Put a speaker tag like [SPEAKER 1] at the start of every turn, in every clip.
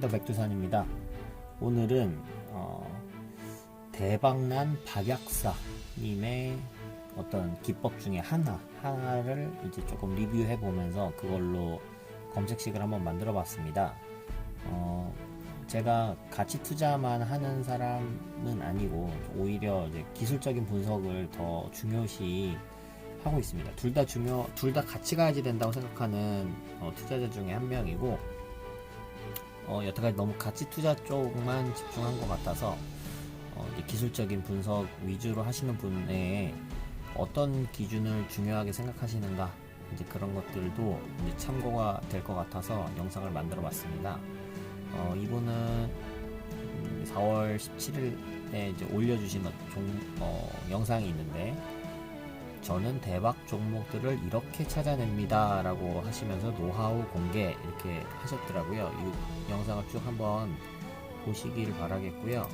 [SPEAKER 1] 트레이더 백두산입니다. 오늘은 어, 대박난 박약사님의 어떤 기법 중에 하나 하나를 이제 조금 리뷰해 보면서 그걸로 검색식을 한번 만들어 봤습니다. 어, 제가 가치 투자만 하는 사람은 아니고 오히려 이제 기술적인 분석을 더 중요시 하고 있습니다. 둘 다 중요, 둘 다 같이 가야지 된다고 생각하는 어, 투자자 중에 한 명이고, 어, 여태까지 너무 가치 투자 쪽만 집중한 것 같아서 어, 기술적인 분석 위주로 하시는 분의 어떤 기준을 중요하게 생각하시는가 이제 그런 것들도 이제 참고가 될 것 같아서 영상을 만들어 봤습니다. 어, 이분은 음, 4월 17일에 이제 올려주신 어- 종, 어, 영상이 있는데 저는 대박 종목들을 이렇게 찾아냅니다 라고 하시면서 노하우 공개 이렇게 하셨더라고요. 이 영상을 쭉 한번 보시길 바라겠고요.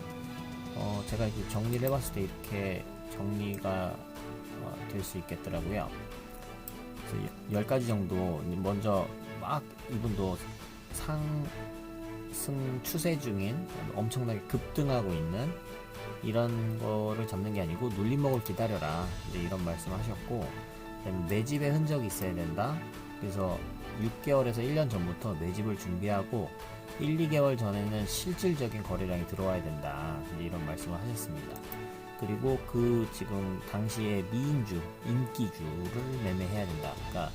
[SPEAKER 1] 어, 제가 이렇게 정리를 해봤을 때 이렇게 정리가 될수 있겠더라고요. 그래서 10가지 정도 먼저 막 이분도 상 승 추세 중인 엄청나게 급등하고 있는 이런 거를 잡는 게 아니고 눌림목을 기다려라. 이제 이런 말씀하셨고 그다음에 매집의 흔적이 있어야 된다. 그래서 6개월에서 1년 전부터 매집을 준비하고 1, 2개월 전에는 실질적인 거래량이 들어와야 된다. 이런 말씀을 하셨습니다. 그리고 그 지금 당시에 미인주 인기주를 매매해야 된다. 그러니까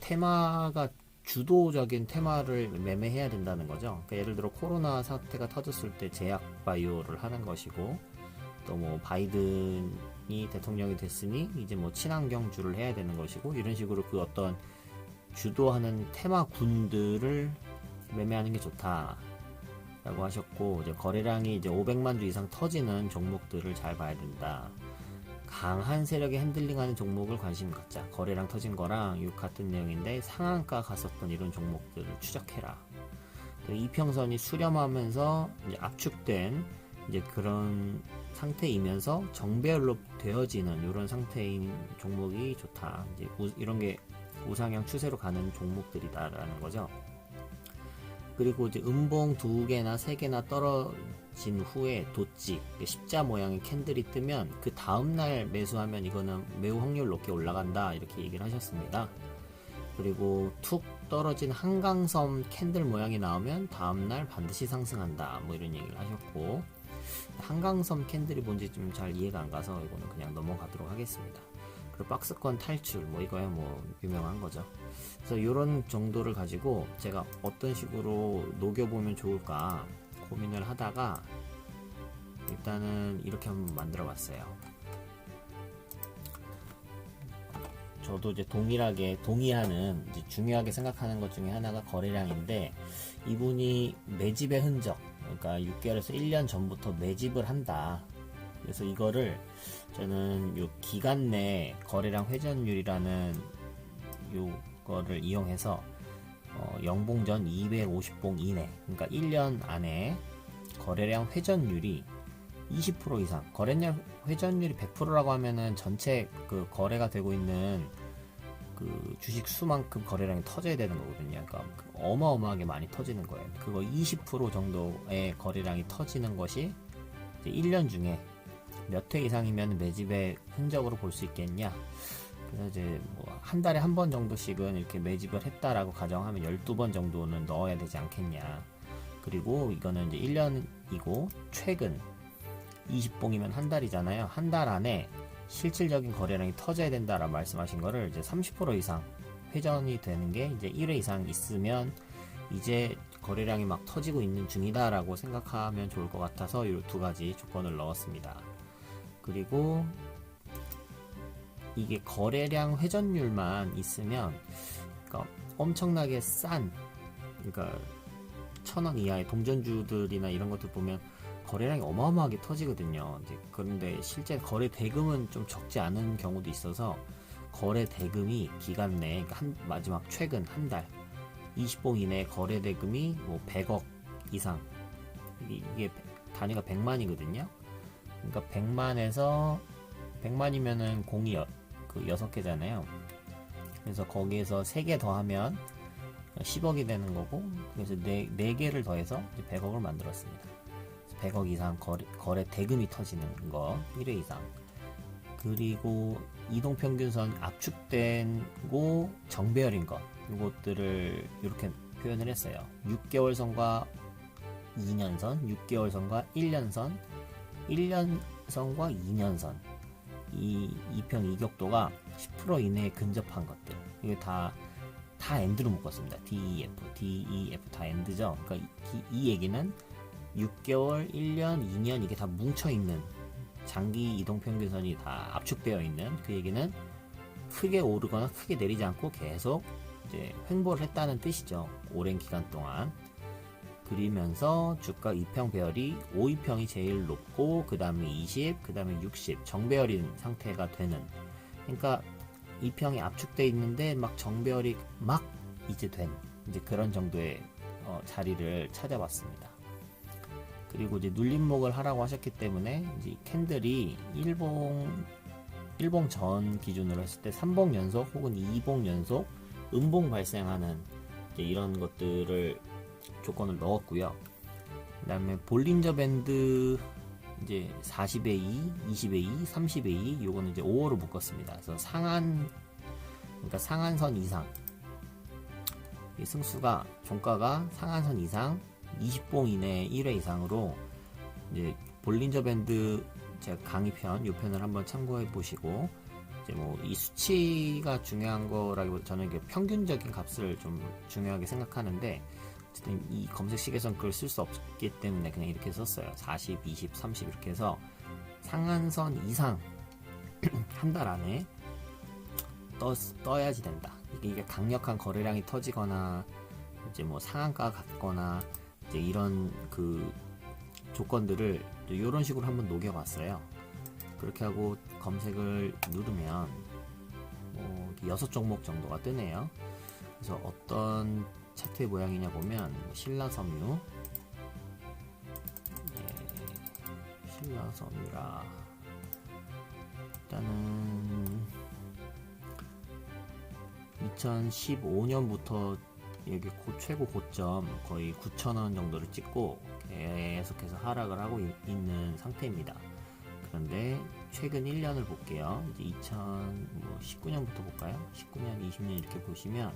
[SPEAKER 1] 테마가 주도적인 테마를 매매해야 된다는 거죠. 그러니까 예를 들어 코로나 사태가 터졌을 때 제약 바이오를 하는 것이고 또 뭐 바이든이 대통령이 됐으니 이제 뭐 친환경주를 해야 되는 것이고 이런 식으로 그 어떤 주도하는 테마군들을 매매하는 게 좋다. 라고 하셨고 이제 거래량이 이제 500만 주 이상 터지는 종목들을 잘 봐야 된다. 강한 세력에 핸들링하는 종목을 관심 갖자. 거래량 터진 거랑 이 같은 내용인데 상한가 갔었던 이런 종목들을 추적해라. 그 이평선이 수렴하면서 이제 압축된 이제 그런 상태이면서 정배열로 되어지는 이런 상태인 종목이 좋다. 이제 우- 이런 게 우상향 추세로 가는 종목들이다라는 거죠. 그리고 이제 음봉 두 개나 세 개나 떨어 진 후에 도치 십자 모양의 캔들이 뜨면 그 다음 날 매수하면 이거는 매우 확률 높게 올라간다 이렇게 얘기를 하셨습니다. 그리고 툭 떨어진 한강섬 캔들 모양이 나오면 다음 날 반드시 상승한다 뭐 이런 얘기를 하셨고 한강섬 캔들이 뭔지 좀 잘 이해가 안 가서 이거는 그냥 넘어가도록 하겠습니다. 그리고 박스권 탈출 뭐 이거야 뭐 유명한 거죠. 그래서 이런 정도를 가지고 제가 어떤 식으로 녹여보면 좋을까 고민을 하다가 일단은 이렇게 한번 만들어 봤어요. 저도 이제 동일하게 동의하는 이제 중요하게 생각하는 것 중에 하나가 거래량인데 이분이 매집의 흔적 그러니까 6개월에서 1년 전부터 매집을 한다. 그래서 이거를 저는 요 기간 내 거래량 회전율이라는 요거를 이용해서 어, 영봉전 250봉 이내 그러니까 1년 안에 거래량 회전율이 20% 이상 거래량 회전율이 100%라고 하면은 전체 그 거래가 되고 있는 그 주식 수만큼 거래량이 터져야 되는 거거든요. 그러니까 그 어마어마하게 많이 터지는 거예요. 그거 20% 정도의 거래량이 터지는 것이 이제 1년 중에 몇 회 이상이면 매집의 흔적으로 볼 수 있겠냐? 그래서 이제 뭐 한 달에 한 번 정도씩은 이렇게 매집을 했다라고 가정하면 12번 정도는 넣어야 되지 않겠냐. 그리고 이거는 이제 1년이고 최근 20봉이면 한 달이잖아요. 한 달 안에 실질적인 거래량이 터져야 된다라고 말씀하신 거를 이제 30% 이상 회전이 되는 게 이제 1회 이상 있으면 이제 거래량이 막 터지고 있는 중이다라고 생각하면 좋을 것 같아서 이 두 가지 조건을 넣었습니다. 그리고 이게 거래량 회전율만 있으면 그러니까 엄청나게 싼 그러니까 천 원 이하의 동전주들이나 이런 것들 보면 거래량이 어마어마하게 터지거든요. 그런데 실제 거래 대금은 좀 적지 않은 경우도 있어서 거래 대금이 기간 내에 그러니까 한 마지막 최근 한 달 20봉 이내 거래 대금이 뭐 100억 이상 이게, 단위가 100만이거든요. 그러니까 100만에서 100만이면은 공이 여, 그 6개잖아요. 그래서 거기에서 3개 더하면 10억이 되는 거고 그래서 네, 네 개를 더해서 이제 100억을 만들었습니다. 100억 이상 거래, 거래 대금이 터지는 거 1회 이상 그리고 이동평균선 압축된고 정배열인 것 이것들을 이렇게 표현을 했어요. 6개월 선과 2년 선, 6개월 선과 1년 선, 1년 선과 2년 선. 이 이평 이격도가 10% 이내에 근접한 것들. 이게 다, 다 엔드로 묶었습니다. DEF, DEF 다 엔드죠. 그러니까 이, 이 얘기는 6개월, 1년, 2년 이게 다 뭉쳐 있는 장기 이동 평균선이 다 압축되어 있는 그 얘기는 크게 오르거나 크게 내리지 않고 계속 이제 횡보를 했다는 뜻이죠. 오랜 기간 동안. 그리면서 주가 2평 배열이 5위평이 제일 높고 그 다음에 20, 그 다음에 60 정배열인 상태가 되는 그러니까 2평이 압축돼 있는데 막 정배열이 막 이제 된 이제 그런 정도의 어, 자리를 찾아봤습니다. 그리고 이제 눌림목을 하라고 하셨기 때문에 이제 캔들이 일봉 일봉 전 기준으로 했을 때 3봉 연속 혹은 2봉 연속 음봉 발생하는 이런 것들을 조건을 넣었고요. 그 다음에 볼린저 밴드 이제 40에 2, 20에 2, 30에 2 요거는 이제 5호로 묶었습니다. 그래서 상한 그러니까 상한선 이상 이 승수가 종가가 상한선 이상 20봉 이내 1회 이상으로 이제 볼린저 밴드 제가 강의편 요 편을 한번 참고해 보시고 이제 뭐 이 수치가 중요한 거라기보다 저는 이게 평균적인 값을 좀 중요하게 생각하는데 어쨌든 이 검색식에선 그걸 쓸 수 없기 때문에 그냥 이렇게 썼어요. 40, 20, 30 이렇게 해서 상한선 이상 한 달 안에 떠, 떠야지 된다. 이게, 이게 강력한 거래량이 터지거나 이제 뭐 상한가 같거나 이제 이런 그 조건들을 이런 식으로 한번 녹여봤어요. 그렇게 하고 검색을 누르면 뭐 여섯 종목 정도가 뜨네요. 그래서 어떤 차트의 모양이냐 보면 신라섬유 네, 신라섬유라 일단은 2015년부터 여기 고, 최고 고점 거의 9,000원 정도를 찍고 계속해서 하락을 하고 있, 는 상태입니다. 그런데 최근 1년을 볼게요. 이제 2019년부터 볼까요? 19년, 20년 이렇게 보시면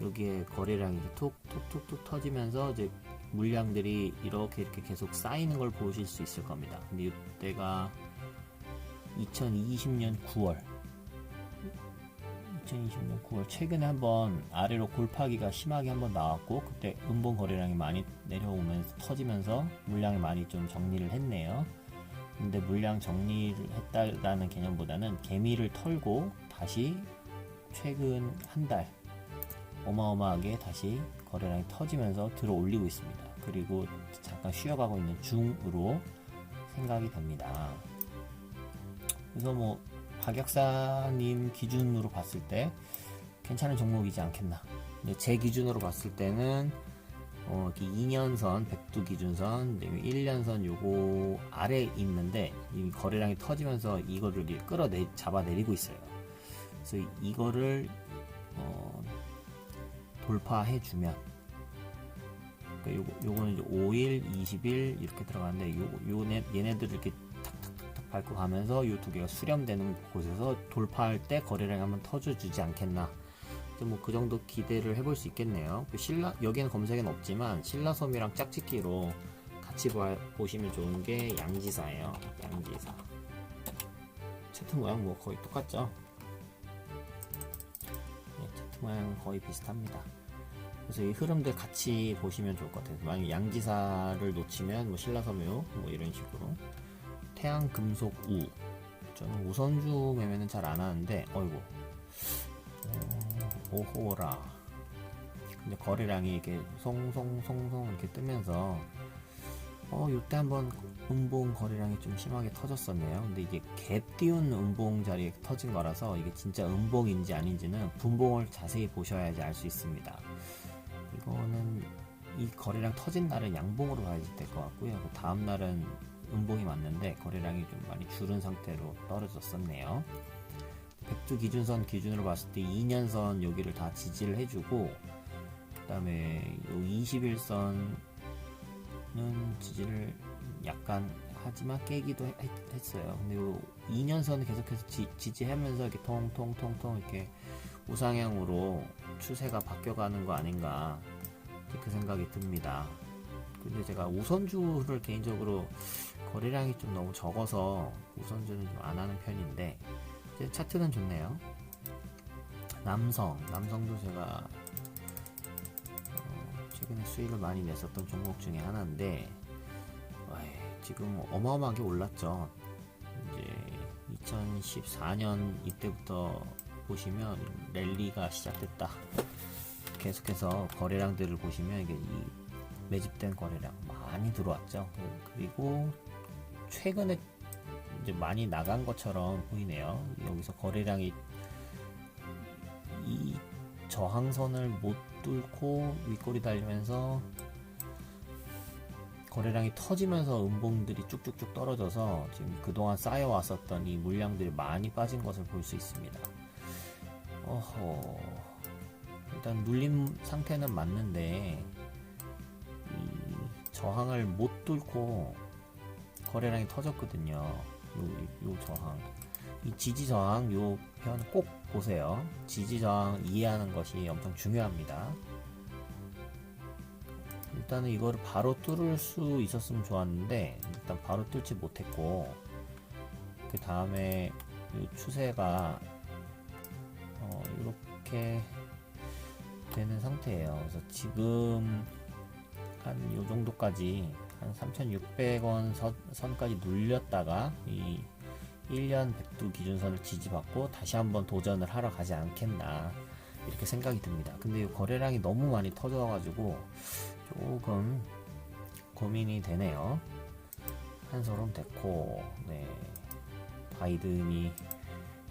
[SPEAKER 1] 여기에 거래량이 톡톡톡톡 터지면서 이제 물량들이 이렇게 이렇게 계속 쌓이는 걸 보실 수 있을 겁니다. 근데 이때가 2020년 9월 2020년 9월 최근에 한번 아래로 골파기가 심하게 한번 나왔고 그때 음봉 거래량이 많이 내려오면서 터지면서 물량을 많이 좀 정리를 했네요. 근데 물량 정리를 했다라는 개념보다는 개미를 털고 다시 최근 한 달 어마어마하게 다시 거래량이 터지면서 들어 올리고 있습니다. 그리고 잠깐 쉬어가고 있는 중으로 생각이 됩니다. 그래서 뭐 박약사님 기준으로 봤을 때 괜찮은 종목이지 않겠나. 근데 제 기준으로 봤을 때는 어, 2년선, 백두 기준선, 1년선 요거 아래 있는데 이 거래량이 터지면서 이거를 끌어내 잡아내리고 있어요. 그래서 이거를 어, 돌파해 주면 그러니까 요거, 요거는 이제 5일, 20일 이렇게 들어가는데 요, 요 얘네들을 이렇게 탁탁탁탁 밟고 가면서 요 두 개가 수렴되는 곳에서 돌파할 때 거래량이 한번 터져주지 않겠나 뭐그 정도 기대를 해볼 수 있겠네요. 그 신라 여기는 검색은 없지만 신라섬이랑 짝짓기로 같이 봐, 보시면 좋은 게 양지사예요. 양지사. 차트 모양 뭐 거의 똑같죠? 모양 거의 비슷합니다. 그래서 이 흐름들 같이 보시면 좋을 것 같아요. 만약 양지사를 놓치면 뭐 신라섬유 뭐 이런 식으로 태양 금속 우 저는 우선주 매매는 잘 안 하는데 어이구 오호라 근데 거래량이 이렇게 송송송송 이렇게 뜨면서 어 요때 한번 음봉 거래량이 좀 심하게 터졌었네요. 근데 이게 갭 띄운 음봉 자리에 터진 거라서 이게 진짜 음봉인지 아닌지는 분봉을 자세히 보셔야지 알 수 있습니다. 이거는 이 거래량 터진 날은 양봉으로 봐야 될 것 같고요. 그 다음 날은 음봉이 맞는데 거래량이 좀 많이 줄은 상태로 떨어졌었네요. 백두 기준선 기준으로 봤을 때 2년선 여기를 다 지지를 해주고 그 다음에 요 21선 은 지지를 약간 하지만 깨기도 했, 했어요. 근데 요 2년선은 계속해서 지, 지지하면서 이렇게 통통통통 이렇게 우상향으로 추세가 바뀌어가는 거 아닌가 그 생각이 듭니다. 근데 제가 우선주를 개인적으로 거래량이 좀 너무 적어서 우선주는 좀 안 하는 편인데 차트는 좋네요. 남성, 남성도 제가 어, 최근에 수익을 많이 냈었던 종목 중에 하나인데 어이, 지금 어마어마하게 올랐죠. 이제 2014년 이때부터 보시면 랠리가 시작됐다. 계속해서 거래량들을 보시면 이게 이 매집된 거래량 많이 들어왔죠. 그리고 최근에 이제 많이 나간 것처럼 보이네요. 여기서 거래량이 이 저항선을 못 뚫고 윗골이 달리면서 거래량이 터지면서 음봉들이 쭉쭉쭉 떨어져서 지금 그동안 쌓여왔었던 이 물량들이 많이 빠진 것을 볼 수 있습니다. 어허. 일단 눌림 상태는 맞는데 이 저항을 못 뚫고 거래량이 터졌거든요. 요, 요 저항. 이 지지 저항 요편꼭 보세요. 지지 저항 이해하는 것이 엄청 중요합니다. 일단은 이거를 바로 뚫을 수 있었으면 좋았는데 일단 바로 뚫지 못했고 그 다음에 이 추세가 어, 이렇게 되는 상태예요. 그래서 지금 한 요 정도까지 한 3,600원 선, 선까지 눌렸다가 이 1년 백두 기준선을 지지받고 다시 한번 도전을 하러 가지 않겠나 이렇게 생각이 듭니다. 근데 이 거래량이 너무 많이 터져가지고 조금 고민이 되네요. 한서름 됐고, 네. 바이든이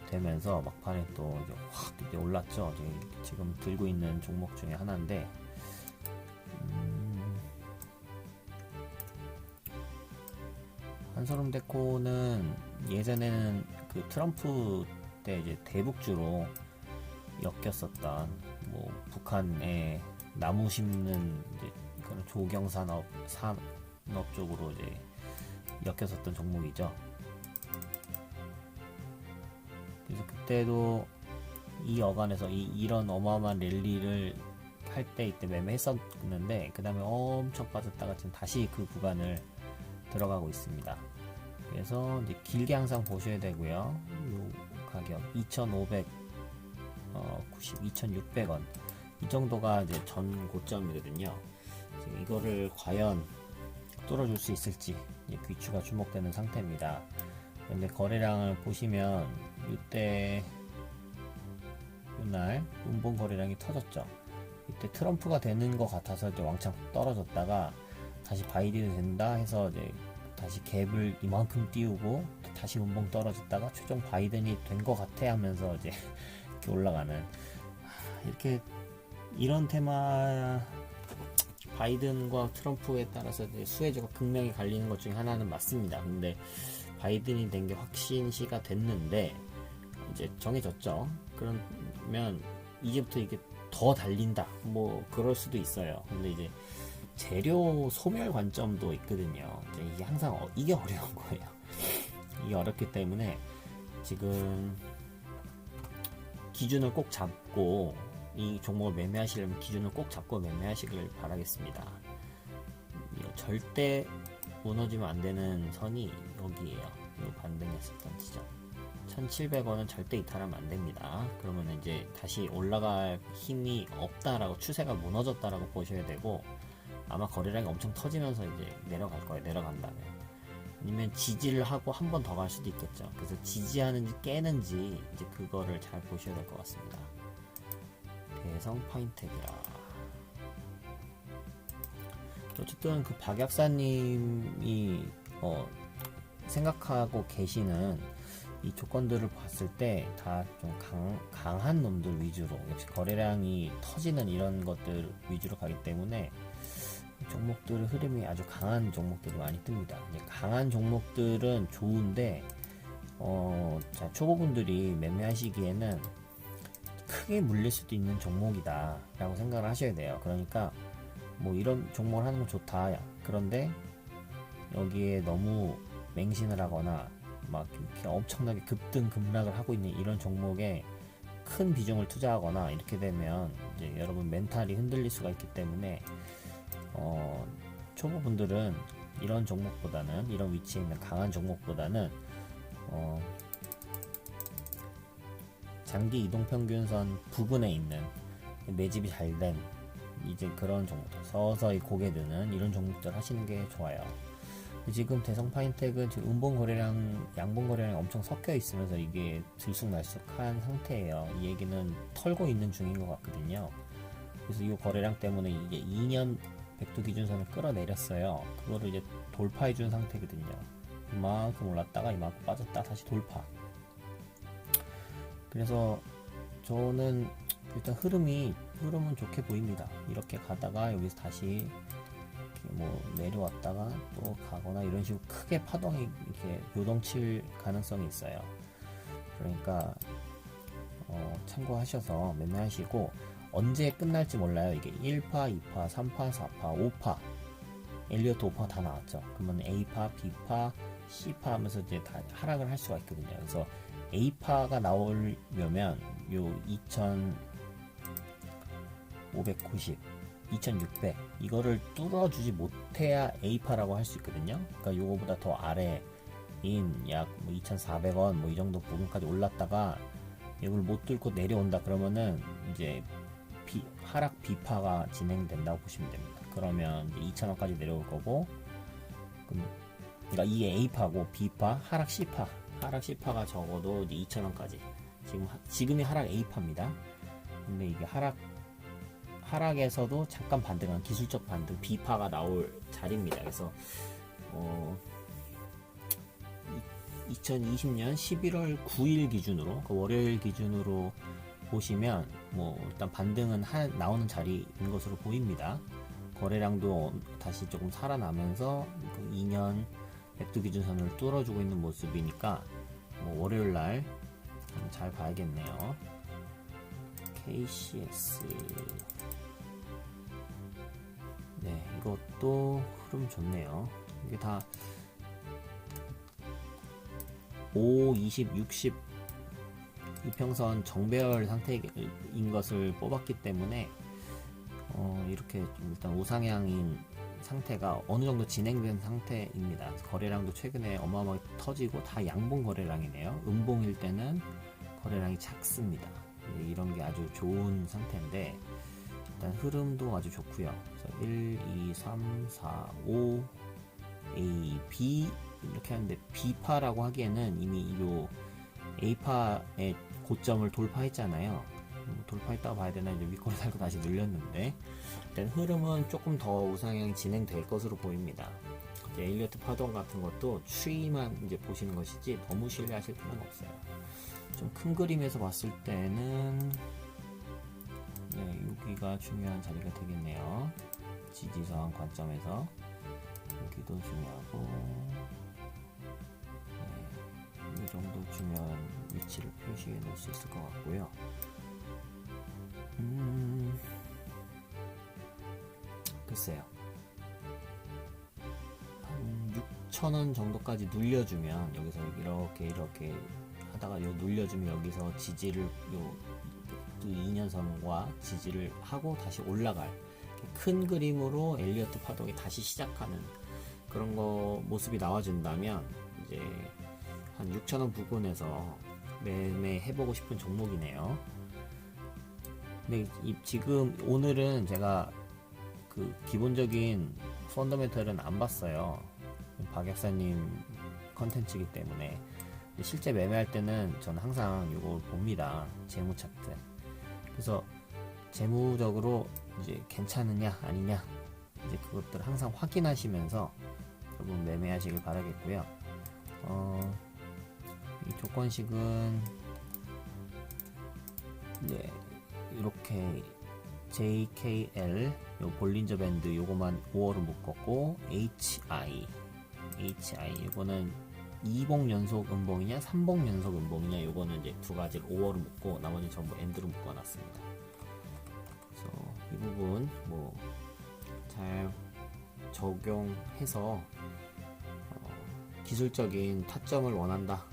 [SPEAKER 1] 되면서 막판에 또 이제 확 이제 올랐죠. 지금 들고 있는 종목 중에 하나인데, 음, 한서름 데코는 예전에는 그 트럼프 때 이제 대북주로 엮였었던 뭐 북한에 나무 심는 이제 그런 조경 산업 산업 쪽으로 이제 엮였었던 종목이죠. 그래서 그때도 이 어간에서 이, 이런 어마어마한 랠리를 할 때 이때 매매했었는데 그 다음에 엄청 빠졌다가 지금 다시 그 구간을 들어가고 있습니다. 그래서 이제 길게 항상 보셔야 되고요. 요 가격 2,590, 어, 2,600원 이 정도가 이제 전 고점이거든요. 이거를 과연 뚫어줄 수 있을지 귀추가 주목되는 상태입니다. 근데 거래량을 보시면 이때 이날 운봉 거래량이 터졌죠. 이때 트럼프가 되는 것 같아서 이제 왕창 떨어졌다가 다시 바이든이 된다 해서 이제 다시 갭을 이만큼 띄우고 다시 운봉 떨어졌다가 최종 바이든이 된 것 같아 하면서 이제 이렇게 올라가는 이렇게 이런 테마 바이든과 트럼프에 따라서 수혜주가 극명히 갈리는 것 중에 하나는 맞습니다. 근데 바이든이 된 게 확신시가 됐는데 이제 정해졌죠. 그러면 이제부터 이게 더 달린다. 뭐 그럴 수도 있어요. 근데 이제 재료 소멸 관점도 있거든요. 이게 항상 어, 이게 어려운 거예요. 이게 어렵기 때문에 지금 기준을 꼭 잡고 이 종목을 매매하시려면 기준을 꼭 잡고 매매하시길 바라겠습니다. 절대 무너지면 안 되는 선이 여기에요. 이 반등했었던 지점. 1700원은 절대 이탈하면 안 됩니다. 그러면 이제 다시 올라갈 힘이 없다라고 추세가 무너졌다라고 보셔야 되고 아마 거래량이 엄청 터지면서 이제 내려갈 거예요. 내려간다면. 아니면 지지를 하고 한 번 더 갈 수도 있겠죠. 그래서 지지하는지 깨는지 이제 그거를 잘 보셔야 될 것 같습니다. 대성 파인텍이라. 어쨌든 그 박약사님이 어, 생각하고 계시는 이 조건들을 봤을 때 다 좀 강한 놈들 위주로 역시 거래량이 터지는 이런 것들 위주로 가기 때문에 종목들의 흐름이 아주 강한 종목들이 많이 뜹니다. 강한 종목들은 좋은데 어, 자, 초보분들이 매매하시기에는 크게 물릴 수도 있는 종목이다 라고 생각을 하셔야 돼요. 그러니까 뭐 이런 종목을 하는 건 좋다. 그런데 여기에 너무 맹신을 하거나 막 이렇게 엄청나게 급등 급락을 하고 있는 이런 종목에 큰 비중을 투자하거나 이렇게 되면 이제 여러분 멘탈이 흔들릴 수가 있기 때문에 어, 초보분들은 이런 종목보다는 이런 위치에 있는 강한 종목보다는 어, 장기 이동 평균선 부근에 있는 매집이 잘 된 이제 그런 종목들 서서히 고개 드는 이런 종목들 하시는 게 좋아요. 지금 대성 파인텍은 지금 음봉 거래량, 양봉 거래량이 엄청 섞여 있으면서 이게 들쑥날쑥한 상태예요. 이 얘기는 털고 있는 중인 것 같거든요. 그래서 이 거래량 때문에 이게 2년 백두 기준선을 끌어내렸어요. 그거를 이제 돌파해 준 상태거든요. 이만큼 올랐다가 이만큼 빠졌다 다시 돌파. 그래서 저는 일단 흐름이 흐름은 좋게 보입니다. 이렇게 가다가 여기서 다시 뭐 내려왔다가 또 가거나 이런 식으로 크게 파동이 이렇게 요동칠 가능성이 있어요. 그러니까 어, 참고하셔서 매매하시고 언제 끝날지 몰라요. 이게 1파, 2파, 3파, 4파, 5파 엘리어트 5파 다 나왔죠. 그러면 A파, B파, C파 하면서 이제 다 하락을 할 수가 있거든요. 그래서 A파가 나오려면 요 2590, 2600 이거를 뚫어주지 못해야 A파라고 할 수 있거든요. 그러니까 요거보다 더 아래인 약 2,400원 뭐 이 정도 부분까지 올랐다가 이걸 못 뚫고 내려온다 그러면은 이제 비, 하락 비파가 진행된다고 보시면 됩니다. 그러면 이제 2,000원까지 내려올 거고 그러니까 이게 A파고 B파, 하락 C파, 하락 C파가 적어도 이제 2,000원까지. 지금 하- 지금이 하락 A파입니다. 근데 이게 하락 하락에서도 잠깐 반등한 기술적 반등 B파가 나올 자리입니다. 그래서 어 2020년 11월 9일 기준으로 그 월요일 기준으로 보시면 뭐 일단 반등은 하- 나오는 자리인 것으로 보입니다. 거래량도 다시 조금 살아나면서 그 2년 백두 기준선을 뚫어주고 있는 모습이니까 뭐 월요일 날 잘 봐야겠네요. KCS 네 이것도 흐름 좋네요. 이게 다 5, 20, 60 이평선 정배열 상태인 것을 뽑았기 때문에 어, 이렇게 좀 일단 우상향인 상태가 어느 정도 진행된 상태입니다. 거래량도 최근에 어마어마하게 터지고 다 양봉 거래량이네요. 음봉일 때는 거래량이 작습니다. 네, 이런 게 아주 좋은 상태인데 일단 흐름도 아주 좋고요. 그래서 1, 2, 3, 4, 5, A, B 이렇게 하는데 B파라고 하기에는 이미 요 A파의 고점을 돌파했잖아요. 음, 돌파했다고 봐야 되나 이제 윗꼬리 달고 다시 눌렸는데 일단 흐름은 조금 더 우상향이 진행될 것으로 보입니다. 이제 에일리어트 파동 같은 것도 추이만 이제 보시는 것이지 너무 신뢰하실 필요는 없어요. 좀 큰 그림에서 봤을 때는 네, 여기가 중요한 자리가 되겠네요. 지지저항 관점에서 여기도 중요하고 네, 이 정도 중요한 위치를 표시해 놓을 수 있을 것 같고요. 음, 글쎄요. 한 6,000원 정도까지 눌려주면 여기서 이렇게 이렇게 하다가 요 눌려주면 여기서 지지를 요 2년선과 지지를 하고 다시 올라갈 큰 그림으로 엘리어트 파동이 다시 시작하는 그런 거 모습이 나와준다면 이제 한 6,000원 부근에서 매매해보고 싶은 종목이네요. 근데 이- 지금 오늘은 제가 그 기본적인 펀더멘털은 안 봤어요. 박 약사님 컨텐츠이기 때문에 실제 매매할 때는 저는 항상 이걸 봅니다. 재무 차트. 그래서 재무적으로 이제 괜찮으냐 아니냐 이제 그것들을 항상 확인하시면서 여러분 매매하시길 바라겠고요. 어, 이 조건식은 네 이렇게 JKL 요 볼린저 밴드 요거만 5월은 묶었고 HI HI 이거는 2봉 연속 음봉이냐 3봉 연속 음봉이냐 요거는 이제 두 가지를 5어로 묶고 나머지 전부 엔드로 묶어 놨습니다. 그래서 이 부분 뭐 잘 적용해서 어, 기술적인 타점을 원한다.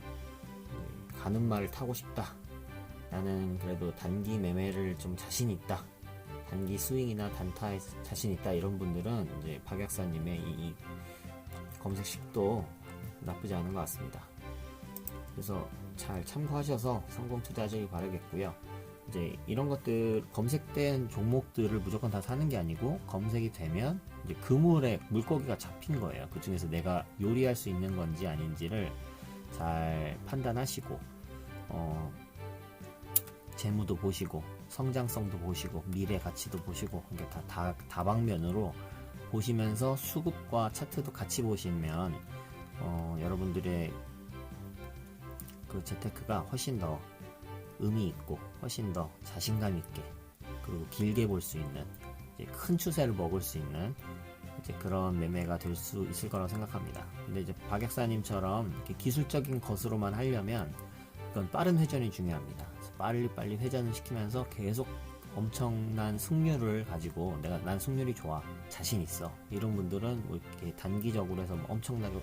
[SPEAKER 1] 네, 가는 말을 타고 싶다. 나는 그래도 단기 매매를 좀 자신 있다. 단기 스윙이나 단타에 자신 있다. 이런 분들은 이제 박 약사님의 이, 이 검색식도 나쁘지 않은 것 같습니다. 그래서 잘 참고하셔서 성공 투자하시길 바라겠고요. 이제 이런 것들 검색된 종목들을 무조건 다 사는 게 아니고 검색이 되면 이제 그물에 물고기가 잡힌 거예요. 그 중에서 내가 요리할 수 있는 건지 아닌지를 잘 판단하시고 어, 재무도 보시고 성장성도 보시고 미래 가치도 보시고 이게 다, 다 다방면으로 보시면서 수급과 차트도 같이 보시면 어, 여러분들의 그 재테크가 훨씬 더 의미 있고 훨씬 더 자신감 있게 그리고 길게 볼 수 있는 큰 추세를 먹을 수 있는 이제 그런 매매가 될 수 있을 거라고 생각합니다. 근데 이제 박약사님처럼 기술적인 것으로만 하려면 그건 빠른 회전이 중요합니다. 그래서 빨리 빨리 회전을 시키면서 계속 엄청난 승률을 가지고 내가 난 승률이 좋아 자신 있어 이런 분들은 뭐 이렇게 단기적으로 해서 뭐 엄청나게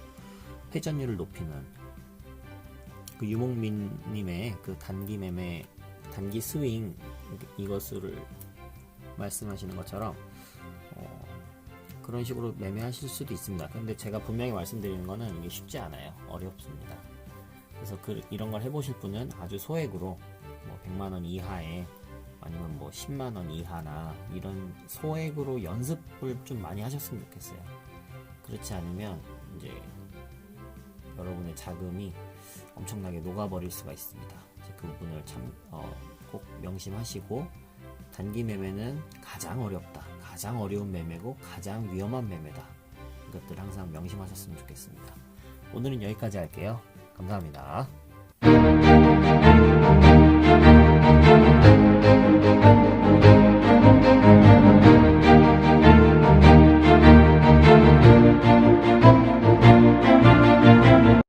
[SPEAKER 1] 회전율을 높이는 그 유목민님의 그 단기 매매 단기 스윙 이것을 말씀하시는 것처럼 어, 그런 식으로 매매하실 수도 있습니다. 근데 제가 분명히 말씀드리는 거는 이게 쉽지 않아요. 어렵습니다. 그래서 그, 이런 걸 해보실 분은 아주 소액으로 뭐 100만 원 이하에 아니면 뭐 10만 원 이하나 이런 소액으로 연습을 좀 많이 하셨으면 좋겠어요. 그렇지 않으면 이제 여러분의 자금이 엄청나게 녹아버릴 수가 있습니다. 그 부분을 참, 어, 꼭 명심하시고, 단기 매매는 가장 어렵다. 가장 어려운 매매고, 가장 위험한 매매다. 이것들 항상 명심하셨으면 좋겠습니다. 오늘은 여기까지 할게요. 감사합니다.